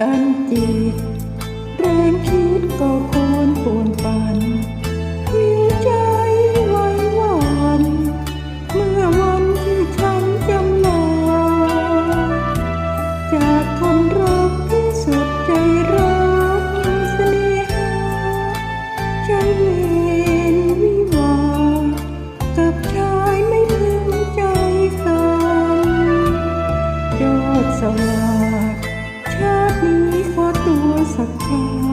อันจิต ย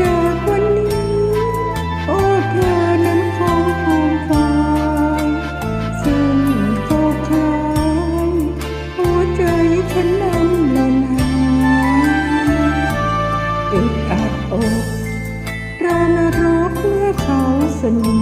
จากวันนี้ โอ้เธอนั้นคงฟูมฟายสิ้นโตคลายหัใจฉันนั้นหล่นหาอึดอัดอกรานรกเมื่อเขาสนิท